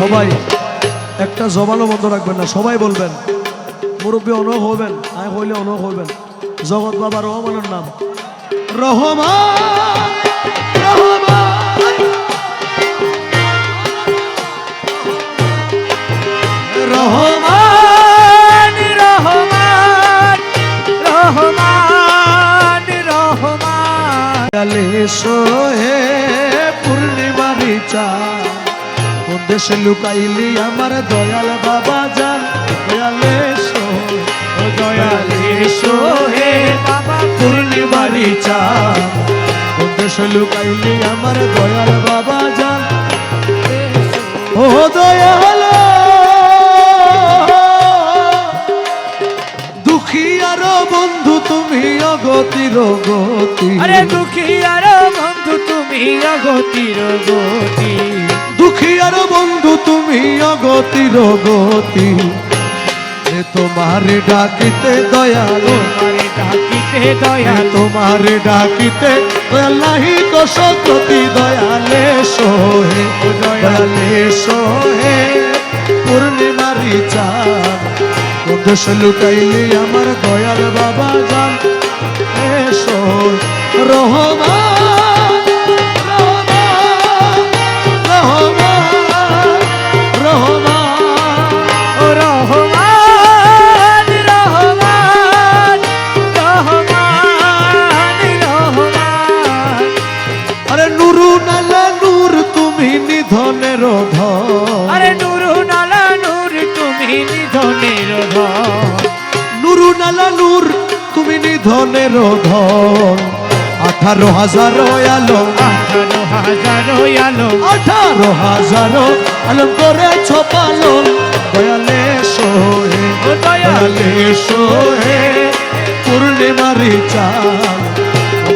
সবাই একটা জবানও বন্ধ রাখবেন না সবাই বলবেন মুরব্বী অনক হবেন আয় হইলে অনক হবেন জগৎ বাবা রহমানের নাম রহমান সোহে পূর্ণিমারি চা কোন দেশে লুকাইলি আমার দয়াল বাবা যান দয়ালে লুকাইলি আমার দয়াল বাবা যান ও দয়াল। দুঃখী আর বন্ধু তুমি অগতির গতি আরে দুঃখী আর বন্ধু তুমি অগতির গতি দুঃখী আর বন্ধু তুমি অগতির গতি এ তোমার ডাকিতে দয়ালো। ডাকিতে দয়াল। তোমার ডাকিতে দয়ালাহি কসতি দয়ালে সোহে। দয়ালে সোহে পূর্ণিমারি চাঁদ। লুকাইলি আমার দয়াল বাবা যান এসো রহমান। নিধনের ধন আরে নুরু নালা নূর তুমি নিধনের ধন নুরু নালা নূর তুমি নিধনের ধন আঠারো হাজার আলো আঠারো হাজারো আলো। আঠারো হাজার ছপালন দয়ালে সোহে ও দয়াল দয়ালে সোহে পূর্ণিমারি চান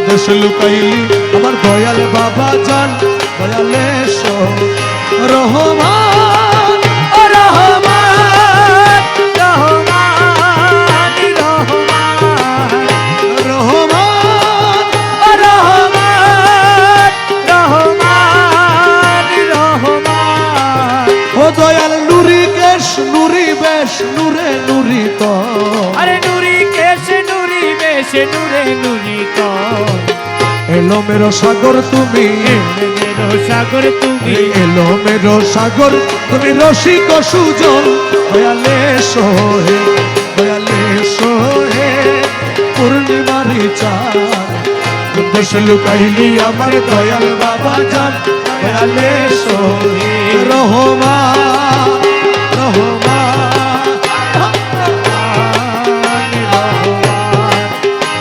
দেশ লুকাইলি আমার দয়াল বাবা জান। দয়ালে রহমান রহমান রহমান রহমান রহমান ও রহমান রহমান। রহমান ও দয়াল নুরি কেশ নুরি বেশ নুরে নুরি তো আরে নুরি কেসে নুরি বেশে নুরে নুরি কর এলো মেরো সাগর তুমি সাগর, তুমি এলো মেরো সাগর, তুমি রসিক সুজন। দয়ালে সোহে দয়ালে সোহে পূর্ণিমারি দেশ লুকাইলি আমার দয়াল বাবা যান। দয়ালে সোহে রহমান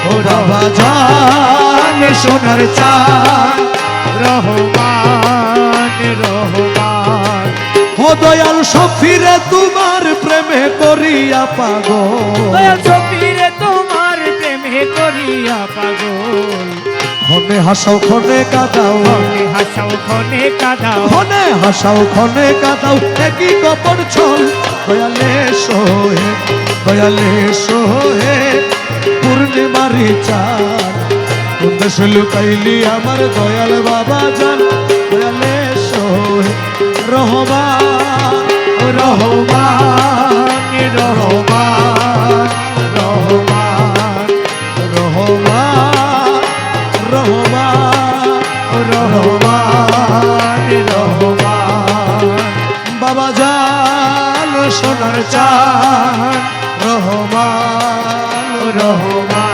ও বাবা জান সোনার চাঁদ। রহমান রহমান। ও দয়াল সফিরে তোমার প্রেমে করিয়া পাগল। দয়াল সফিরে তোমার প্রেমে করিয়া পাগল। খনে হাসাও খনে কাদাও। খনে হাসাও খনে কাদাও। খনে হাসাও খনে কাদাও একই কপর ছল। দয়ালে সোহে দয়ালে সোহে পূর্ণিমারি চাঁদ। দেশে লুকাইলি আমার দয়াল বাবা জান। দয়ালে সোহে রহমান রহমান সোনার চান রহমান রহমান